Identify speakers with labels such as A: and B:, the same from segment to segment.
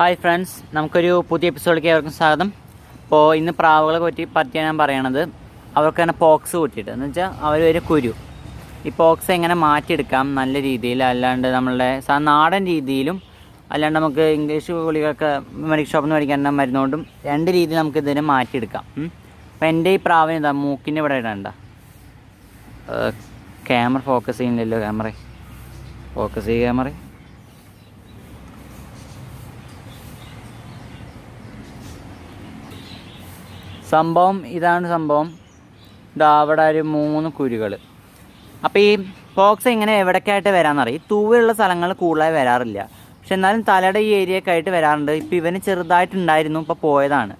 A: Hi friends നമുക്കൊരു പുതിയ എപ്പിസോഡിലേക്ക് ഏവർക്കും സ്വാഗതം. അപ്പോൾ ഇന്ന് പ്രാവുകളെ പറ്റി പറ്റിയാണ് ഞാൻ പറയണത് അവർക്ക് തന്നെ പോക്സ് കൂട്ടിയിട്ട്. എന്ന് വെച്ചാൽ അവർ ഒരു കുരു. ഈ പോക്സ് എങ്ങനെ മാറ്റിയെടുക്കാം നല്ല രീതിയിൽ അല്ലാണ്ട് നമ്മളുടെ നാടൻ രീതിയിലും അല്ലാണ്ട് നമുക്ക് ഇംഗ്ലീഷ് ഗുളികൾക്ക് മെഡിക്കൽ ഷോപ്പിൽ നിന്ന് മേടിക്കാൻ മരുന്നുകൊണ്ടും രണ്ട് രീതിയിൽ നമുക്ക് ഇതിനെ മാറ്റിയെടുക്കാം. അപ്പോൾ എന്റെ ഈ പ്രാവിന് എന്താ മൂക്കിന്റെ ഇവിടെ ഇടണ്ട. ക്യാമറ ഫോക്കസ് ചെയ്യുന്നില്ലല്ലോ ക്യാമറ. ഫോക്കസ് ചെയ്യുക ക്യാമറ. സംഭവം ഇതാണ് സംഭവം. ഇതാ അവിടെ ഒരു മൂന്ന് കുരുകൾ അപ്പോൾ ഈ പോക്സ് ഇങ്ങനെ എവിടേക്കായിട്ട് വരാമെന്നറിയാം ഈ തൂവിലുള്ള സ്ഥലങ്ങൾ കൂടുതലായി വരാറില്ല. പക്ഷെ എന്നാലും തലയുടെ ഈ ഏരിയയൊക്കെ ആയിട്ട് വരാറുണ്ട്. ഇപ്പോൾ ഇവന് ചെറുതായിട്ടുണ്ടായിരുന്നു ഇപ്പോൾ പോയതാണ്.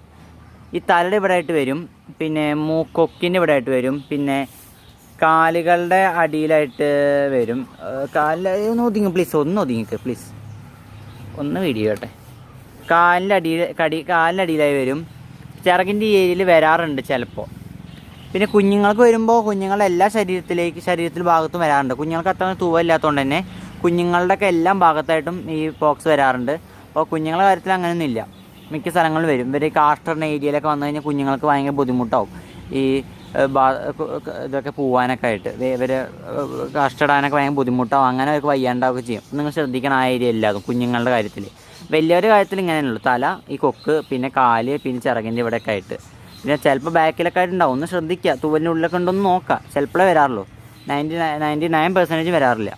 A: ഈ തലയുടെ ഇവിടെ ആയിട്ട് വരും പിന്നെ മൂക്കൊക്കിന്റെ ഇവിടെ ആയിട്ട് വരും പിന്നെ കാലുകളുടെ അടിയിലായിട്ട് വരും. കാലിൽ ഒന്ന് ഒതുങ്ങി പ്ലീസ് ഒന്ന് ഒതുങ്ങിക്ക് പ്ലീസ് ഒന്ന് വീഡിയോ കേട്ടെ കാലിന്റെ അടിയിൽ കടി കാലിന്റെ അടിയിലായി വരും. ചിറകിന്റെ ഏരിയയിൽ വരാറുണ്ട് ചിലപ്പോൾ. പിന്നെ കുഞ്ഞുങ്ങൾക്ക് വരുമ്പോൾ കുഞ്ഞുങ്ങളുടെ എല്ലാ ശരീരത്തിലേക്ക് ശരീരത്തിൽ ഭാഗത്തും വരാറുണ്ട്. കുഞ്ഞുങ്ങൾക്ക് അത്ര തൂവല്ലാത്തതുകൊണ്ട് തന്നെ കുഞ്ഞുങ്ങളുടെയൊക്കെ എല്ലാം ഭാഗത്തായിട്ടും ഈ പോക്സ് വരാറുണ്ട്. അപ്പോൾ കുഞ്ഞുങ്ങളുടെ കാര്യത്തിൽ അങ്ങനെയൊന്നുമില്ല. മിക്ക സ്ഥലങ്ങളിൽ വരും. ഇവർ കാഷ്ടറിന്റെ ഏരിയയിലൊക്കെ വന്നു കഴിഞ്ഞാൽ കുഞ്ഞുങ്ങൾക്ക് ഭയങ്കര ബുദ്ധിമുട്ടാവും. ഈ ഇതൊക്കെ പോവാനൊക്കെ ആയിട്ട്. ഇവർ കാഷ്ടടാനൊക്കെ ഭയങ്കര ബുദ്ധിമുട്ടാവും. അങ്ങനെ അവർക്ക് വയ്യാണ്ടാവുകയൊക്കെ ചെയ്യും. നിങ്ങൾ ശ്രദ്ധിക്കണം ആ ഏരിയ എല്ലാതും കുഞ്ഞുങ്ങളുടെ കാര്യത്തിൽ. വലിയൊരു കാര്യത്തിൽ ഇങ്ങനെയുള്ളൂ തല ഈ കൊക്ക് പിന്നെ കാൽ പിന്നെ ചിറകിന്റെ ഇവിടെയൊക്കെ ആയിട്ട്. പിന്നെ ചിലപ്പോൾ ബാക്കിലൊക്കെ ആയിട്ടുണ്ടാവും ഒന്ന് ശ്രദ്ധിക്കുക. തൂവലിന്റെ ഉള്ളിലൊക്കെ ഉണ്ടോന്ന് നോക്കുക. ചിലപ്പോഴേ വരാറുള്ളൂ. നയന്റി നയന്റി നയൻ പെർസെന്റേജ് വരാറില്ല.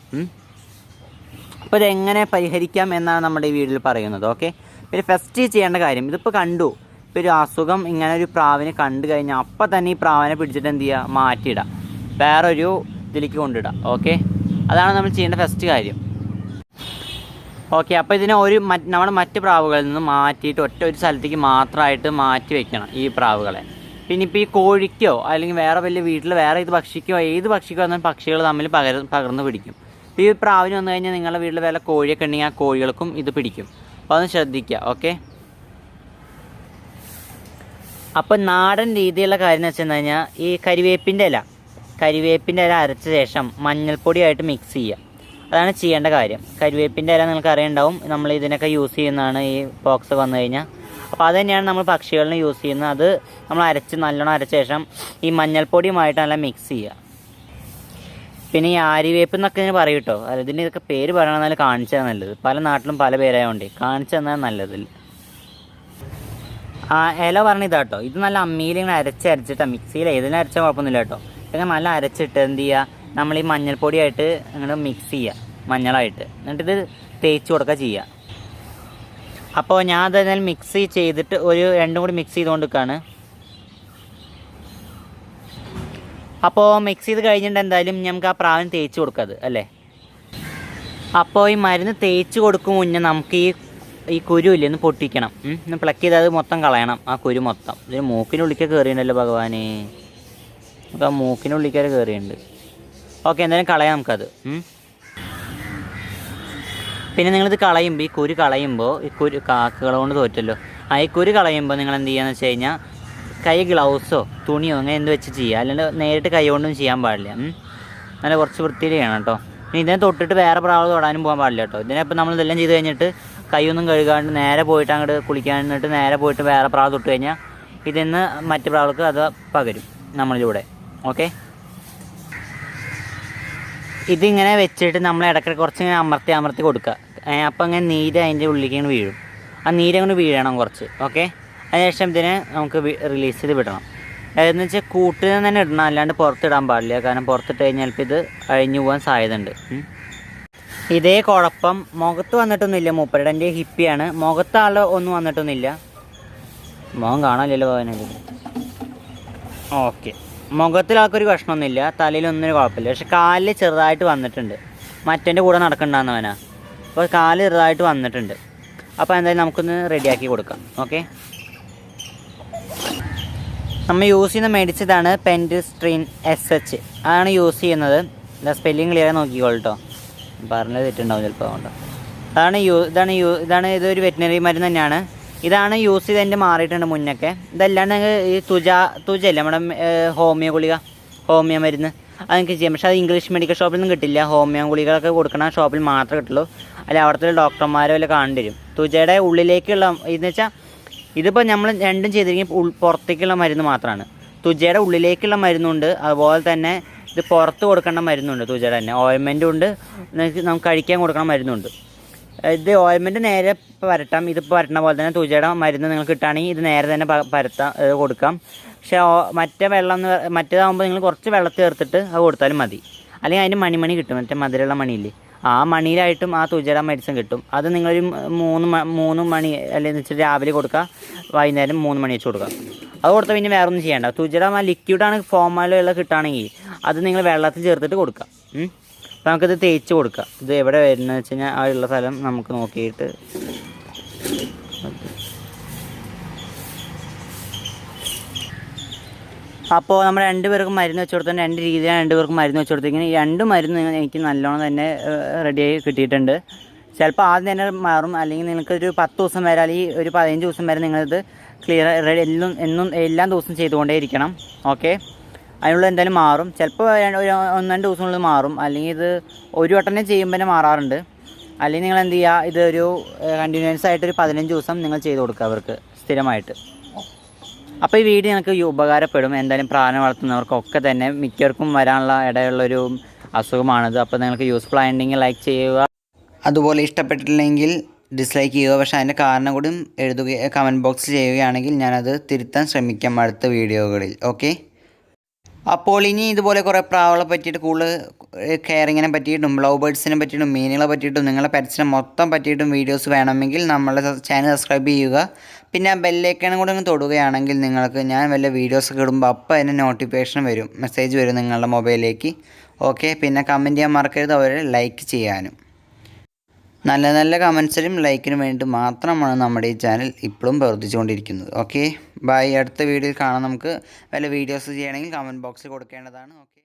A: അപ്പോൾ ഇതെങ്ങനെ പരിഹരിക്കാം എന്നാണ് നമ്മുടെ ഈ വീഡിയോയിൽ പറയുന്നത്. ഓക്കെ? പിന്നെ ഫസ്റ്റ് ചെയ്യേണ്ട കാര്യം ഇതിപ്പോൾ കണ്ടു. ഇപ്പോൾ ഒരു അസുഖം ഇങ്ങനെ ഒരു പ്രാവിനെ കണ്ടു കഴിഞ്ഞാൽ അപ്പം തന്നെ ഈ പ്രാവിനെ പിടിച്ചിട്ട് എന്ത് ചെയ്യുക? മാറ്റിയിടാം വേറൊരു ഇതിലേക്ക് കൊണ്ടിടാം ഓക്കെ? അതാണ് നമ്മൾ ചെയ്യേണ്ട ഫസ്റ്റ് കാര്യം. ഓക്കെ അപ്പോൾ ഇതിനെ ഒരു നമ്മുടെ മറ്റ് പ്രാവുകളിൽ നിന്ന് മാറ്റിയിട്ട് ഒറ്റ ഒരു സ്ഥലത്തേക്ക് മാത്രമായിട്ട് മാറ്റി വെക്കണം ഈ പ്രാവുകളെ. പിന്നെ ഇപ്പോൾ ഈ കോഴിക്കോ അല്ലെങ്കിൽ വേറെ വലിയ വീട്ടിൽ വേറെ ഇത് പക്ഷിക്കോ ഏത് പക്ഷിക്കോ എന്നാൽ പക്ഷികൾ തമ്മിൽ പകര പകർന്ന് പിടിക്കും. ഈ പ്രാവിന് വന്നു കഴിഞ്ഞാൽ നിങ്ങളുടെ വീട്ടിൽ വേറെ കോഴിയൊക്കെ ഉണ്ടെങ്കിൽ ആ കോഴികൾക്കും ഇത് പിടിക്കും. അപ്പോൾ അതൊന്ന് ശ്രദ്ധിക്കുക ഓക്കെ? അപ്പോൾ നാടൻ രീതിയിലുള്ള കാര്യം എന്ന് വെച്ച് കഴിഞ്ഞാൽ ഈ കരിവേപ്പിന്റെ ഇല കരിവേപ്പിന്റെ ഇല അരച്ച ശേഷം മഞ്ഞൾപ്പൊടിയായിട്ട് മിക്സ് ചെയ്യുക. അതാണ് ചെയ്യേണ്ട കാര്യം. കരിവേപ്പിന്റെ ഇല നിങ്ങൾക്ക് അറിയണ്ടാവും. നമ്മൾ ഇതിനൊക്കെ യൂസ് ചെയ്യുന്നതാണ് ഈ പോക്സ് വന്നു കഴിഞ്ഞാൽ അപ്പോൾ അത് തന്നെയാണ് നമ്മൾ പക്ഷികളിന് യൂസ് ചെയ്യുന്നത്. അത് നമ്മൾ അരച്ച് നല്ലോണം അരച്ച ശേഷം ഈ മഞ്ഞൾപ്പൊടിയുമായിട്ട് നല്ല മിക്സ് ചെയ്യുക. പിന്നെ ഈ ആര്യവേപ്പ് എന്നൊക്കെ ഞാൻ പറയും കേട്ടോ. അല്ല ഇതിന്റെ ഇതൊക്കെ പേര് പറയണമെന്നാൽ കാണിച്ചു തന്നാൽ നല്ലത്. പല നാട്ടിലും പല പേരായതുകൊണ്ട് കാണിച്ചു തന്നാൽ നല്ലത്. ആ ഇല പറഞ്ഞ ഇതാട്ടോ ഇത് നല്ല അമ്മിയിൽ ഇങ്ങനെ അരച്ചരച്ചിട്ടാണ് മിക്സിയിൽ ഏതിനും അരച്ചാൽ കുഴപ്പമൊന്നുമില്ല കേട്ടോ. ഇതൊക്കെ നല്ല അരച്ചിട്ട് എന്ത് ചെയ്യുക? നമ്മൾ ഈ മഞ്ഞൾപ്പൊടിയായിട്ട് അങ്ങോട്ട് മിക്സ് ചെയ്യുക. മഞ്ഞളായിട്ട്. എന്നിട്ടിത് തേച്ച് കൊടുക്കുക ചെയ്യുക. അപ്പോൾ ഞാൻ അതായത് മിക്സ് ചെയ്തിട്ട് ഒരു രണ്ടും കൂടി മിക്സ് ചെയ്തുകൊണ്ട് നിൽക്കുകയാണ് അപ്പോൾ മിക്സ് ചെയ്ത് കഴിഞ്ഞിട്ട് എന്തായാലും നമുക്ക് ആ പ്രാവിന് തേച്ച് കൊടുക്കത് അല്ലേ? അപ്പോൾ ഈ മരുന്ന് തേച്ച് കൊടുക്കും മുന്നേ നമുക്ക് ഈ ഈ കുരു ഇല്ലേ ഒന്ന് പൊട്ടിക്കണം. ഒന്ന് പ്ലക്ക് ചെയ്ത് അത് മൊത്തം കളയണം. ആ കുരു മൊത്തം. ഇതിന് മൂക്കിനുള്ളിലേക്ക് കയറിയിട്ടുണ്ടല്ലോ ഭഗവാനെ. നമുക്ക് ആ മൂക്കിനുള്ളിലേക്ക് കയറിയിട്ടുണ്ട്. ഓക്കെ എന്തായാലും കളയാം നമുക്കത്. പിന്നെ നിങ്ങളിത് കളയുമ്പോൾ ഈ കുരു കളയുമ്പോൾ ഈ കുരു കാക്കകളെ കൊണ്ട് തോറ്റല്ലോ. ആ ഈ കുരു കളയുമ്പോൾ നിങ്ങൾ എന്ത് ചെയ്യാന്ന് വെച്ച് കഴിഞ്ഞാൽ കൈ ഗ്ലൗസോ തുണിയോ അങ്ങനെ എന്ത് വെച്ച് ചെയ്യുക അല്ലാണ്ട് നേരിട്ട് കൈ കൊണ്ടും ചെയ്യാൻ പാടില്ല. നല്ല കുറച്ച് വൃത്തിയിൽ ചെയ്യണം കേട്ടോ. പിന്നെ ഇതിനെ തൊട്ടിട്ട് വേറെ പ്രാവ് തൊടാനും പോകാൻ പാടില്ല കേട്ടോ. ഇതിനെ ഇപ്പം നമ്മൾ ഇതെല്ലാം ചെയ്ത് കഴിഞ്ഞിട്ട് കൈയൊന്നും കഴുകാണ്ട് നേരെ പോയിട്ട് അങ്ങോട്ട് കുളിക്കാനിട്ട് നേരെ പോയിട്ട് വേറെ പ്രാവ് തൊട്ട് കഴിഞ്ഞാൽ ഇതിന്ന് മറ്റ് പ്രാവൾക്ക് അത് പകരും നമ്മളിലൂടെ. ഓക്കെ? ഇതിങ്ങനെ വെച്ചിട്ട് നമ്മൾ ഇടയ്ക്കിടയ്ക്ക് കുറച്ച് ഇങ്ങനെ അമർത്തി അമർത്തി കൊടുക്കുക. അപ്പം അങ്ങനെ നീര് അതിന്റെ ഉള്ളിലേക്ക് വീഴും. ആ നീര് അങ്ങോട്ട് വീഴണം കുറച്ച് ഓക്കെ? അതിനുശേഷം ഇതിനെ നമുക്ക് റിലീസ് ചെയ്ത് വിടണം. എന്ന് വെച്ചാൽ കൂട്ടിൽ നിന്ന് തന്നെ ഇടണം അല്ലാണ്ട് പുറത്തിടാൻ പാടില്ല. കാരണം പുറത്തിട്ട് കഴിഞ്ഞാൽ ഇത് അഴിഞ്ഞു പോകാൻ സാധ്യതയുണ്ട്. ഇതേ കുഴപ്പം മുഖത്ത് വന്നിട്ടൊന്നുമില്ല. മൂപ്പരുടെ എന്റെ ഹിപ്പിയാണ്. മുഖത്ത് ആൾ ഒന്നും വന്നിട്ടൊന്നുമില്ല. മുഖം കാണാനില്ലല്ലോ ഭവനത്തിൽ ഓക്കെ. മുഖത്തിൽ ആൾക്കൊരു പ്രശ്നമൊന്നുമില്ല തലയിലൊന്നും കുഴപ്പമില്ല. പക്ഷെ കാലിൽ ചെറുതായിട്ട് വന്നിട്ടുണ്ട്. മറ്റേന്റെ കൂടെ നടക്കണ്ടാന്നവനാ അപ്പോൾ കാൽ ചെറുതായിട്ട് വന്നിട്ടുണ്ട്. അപ്പോൾ എന്തായാലും നമുക്കൊന്ന് റെഡിയാക്കി കൊടുക്കാം. ഓക്കെ? നമ്മൾ യൂസ് ചെയ്യുന്ന മേടിച്ചതാണ് പെൻഡിസ്ട്രീൻ എസ് എച്ച്. അതാണ് യൂസ് ചെയ്യുന്നത്. ഇതാ സ്പെല്ലിങ് ക്ലിയർ നോക്കിക്കോളൂ കേട്ടോ പറഞ്ഞത് തെറ്റുണ്ടാവും ചിലപ്പോൾ അതുകൊണ്ട് അതാണ് യൂ ഇതാണ് യൂ ഇതാണ് ഇതൊരു വെറ്റിനറി മരുന്ന് തന്നെയാണ്. ഇതാണ് യൂസ് ചെയ്ത് എന്റെ മാറിയിട്ടുണ്ട് മുന്നൊക്കെ. ഇതല്ലാണ്ട് ഈ തുജ തുജ അല്ലേ നമ്മുടെ ഹോമിയോ ഗുളിക ഹോമിയോ മരുന്ന് അത് നിങ്ങൾക്ക് ചെയ്യാം. പക്ഷേ അത് ഇംഗ്ലീഷ് മെഡിക്കൽ ഷോപ്പിൽ നിന്നും കിട്ടില്ല. ഹോമിയോ ഗുളികളൊക്കെ കൊടുക്കണ ഷോപ്പിൽ മാത്രമേ കിട്ടുള്ളൂ. അല്ല അവിടുത്തെ ഡോക്ടർമാരെ വല്ല കാണേണ്ടി വരും തുജയുടെ ഉള്ളിലേക്കുള്ള ഇതെന്ന് വെച്ചാൽ ഇതിപ്പോൾ നമ്മൾ രണ്ടും ചെയ്തിരിക്കും ഉൾ പുറത്തേക്കുള്ള മരുന്ന് മാത്രമാണ് തുജയുടെ ഉള്ളിലേക്കുള്ള മരുന്നുണ്ട്. അതുപോലെ തന്നെ ഇത് പുറത്ത് കൊടുക്കേണ്ട മരുന്നുണ്ട്. തുജയുടെ തന്നെ. ഓയിൻമെന്റും ഉണ്ട്. നമുക്ക് കഴിക്കാൻ കൊടുക്കണ മരുന്നുണ്ട്. ഇത് ഓയിൻമെന്റ് നേരെ പരട്ടാം ഇത് പരട്ടണ പോലെ തന്നെ തുജയുടെ മരുന്ന് നിങ്ങൾ കിട്ടുകയാണെങ്കിൽ ഇത് നേരെ തന്നെ പരത്താം കൊടുക്കാം. പക്ഷേ മറ്റേ വെള്ളം എന്ന് മറ്റേതാകുമ്പോൾ നിങ്ങൾ കുറച്ച് വെള്ളം ചേർത്തിട്ട് അത് കൊടുത്താലും മതി. അല്ലെങ്കിൽ അതിന് മണിമണി കിട്ടും മറ്റേ മധുരമുള്ള മണിയില്ലേ. ആ മണിയിലായിട്ടും ആ തുജയുടെ മെഡിസിൻ കിട്ടും. അത് നിങ്ങളൊരു മൂന്ന് മൂന്ന് മണി അല്ലെങ്കിൽ വെച്ചിട്ട് രാവിലെ കൊടുക്കുക വൈകുന്നേരം മൂന്ന് മണി വെച്ച് കൊടുക്കുക അത് കൊടുത്താൽ പിന്നെ വേറെ ഒന്നും ചെയ്യേണ്ട. തുജയുടെ ആ ലിക്വിഡാണ് ഫോമാലുള്ള കിട്ടുകയാണെങ്കിൽ അത് നിങ്ങൾ വെള്ളത്തിൽ ചേർത്തിട്ട് കൊടുക്കുക. അപ്പോൾ നമുക്കിത് തേച്ച് കൊടുക്കാം. ഇത് എവിടെ വരുന്നത് വെച്ച് കഴിഞ്ഞാൽ ആ ഉള്ള സ്ഥലം നമുക്ക് നോക്കിയിട്ട് അപ്പോൾ നമ്മൾ രണ്ട് മരുന്ന് വെച്ച് കൊടുത്താൽ രണ്ട് രീതിയിലാണ് രണ്ട് മരുന്ന് വെച്ച് കൊടുത്തിരിക്കുന്നത് രണ്ട് മരുന്ന് എനിക്ക് നല്ലോണം തന്നെ റെഡിയായി കിട്ടിയിട്ടുണ്ട്. ചിലപ്പോൾ ആദ്യം തന്നെ മാറും. അല്ലെങ്കിൽ നിങ്ങൾക്ക് ഒരു പത്ത് ദിവസം വരെ അല്ലെങ്കിൽ ഒരു പതിനഞ്ച് ദിവസം വരെ നിങ്ങളിത് ക്ലിയർ റെഡി എല്ലാം എന്നും എല്ലാ ദിവസവും ചെയ്തുകൊണ്ടേ ഇരിക്കണം ഓക്കെ അതിനുള്ള എന്തായാലും മാറും. ചിലപ്പോൾ ഒരു ഒന്ന് രണ്ട് ദിവസങ്ങളിൽ മാറും. അല്ലെങ്കിൽ ഇത് ഒരു വട്ടം തന്നെ ചെയ്യുമ്പോൾ തന്നെ മാറാറുണ്ട്. അല്ലെങ്കിൽ നിങ്ങൾ എന്ത് ചെയ്യുക ഇതൊരു കണ്ടിന്യൂസ് ആയിട്ട് ഒരു പതിനഞ്ച് ദിവസം നിങ്ങൾ ചെയ്ത് കൊടുക്കുക അവർക്ക് സ്ഥിരമായിട്ട്. അപ്പോൾ ഈ വീഡിയോ നിങ്ങൾക്ക് ഉപകാരപ്പെടും. എന്തായാലും പ്രാണി വളർത്തുന്നവർക്കൊക്കെ തന്നെ മിക്കവർക്കും വരാനുള്ള ഇടയുള്ളൊരു അസുഖമാണിത്. അപ്പോൾ നിങ്ങൾക്ക് യൂസ്ഫുൾ ആയിട്ടുണ്ടെങ്കിൽ ലൈക്ക് ചെയ്യുക. അതുപോലെ ഇഷ്ടപ്പെട്ടില്ലെങ്കിൽ ഡിസ്ലൈക്ക് ചെയ്യുക. പക്ഷേ അതിന്റെ കാരണം കൂടി എഴുതുക കമന്റ് ബോക്സിൽ ചെയ്യുകയാണെങ്കിൽ ഞാനത് തിരുത്താൻ ശ്രമിക്കാം അടുത്ത വീഡിയോകളിൽ. ഓക്കെ അപ്പോൾ ഇനി ഇതുപോലെ കുറേ പ്രാവുകളെ പറ്റിയിട്ട് കൂടുതൽ കെയറിങ്ങിനെ പറ്റിയിട്ടും ലവ് ബേഡ്സിനെ പറ്റിയിട്ടും മീനുകളെ പറ്റിയിട്ടും നിങ്ങളെ പെറ്റ്സിനെ മൊത്തം പറ്റിയിട്ടും വീഡിയോസ് വേണമെങ്കിൽ നമ്മളെ ചാനൽ സബ്സ്ക്രൈബ് ചെയ്യുക. പിന്നെ ആ ബെല്ലേക്കാനും കൂടെ ഒന്ന് തൊടുകയാണെങ്കിൽ നിങ്ങൾക്ക് ഞാൻ വല്ല വീഡിയോസ് ഇടുമ്പോൾ അപ്പോൾ അതിന് നോട്ടിഫിക്കേഷൻ വരും മെസ്സേജ് വരും നിങ്ങളുടെ മൊബൈലിലേക്ക് ഓക്കെ പിന്നെ കമന്റ് ചെയ്യാൻ മറക്കരുത് അവരെ ലൈക്ക് ചെയ്യാനും. നല്ല നല്ല കമൻസിനും ലൈക്കിനും വേണ്ടി മാത്രമാണ് നമ്മുടെ ഈ ചാനൽ ഇപ്പോഴും പ്രവർത്തിച്ചുകൊണ്ടിരിക്കുന്നത്. Okay bye. അടുത്ത വീഡിയോയിൽ കാണാം. നമുക്ക് വല്ല വീഡിയോസ് ചെയ്യണമെങ്കിൽ കമന്റ് ബോക്സിൽ കൊടുക്കേണ്ടതാണ്. ഓക്കെ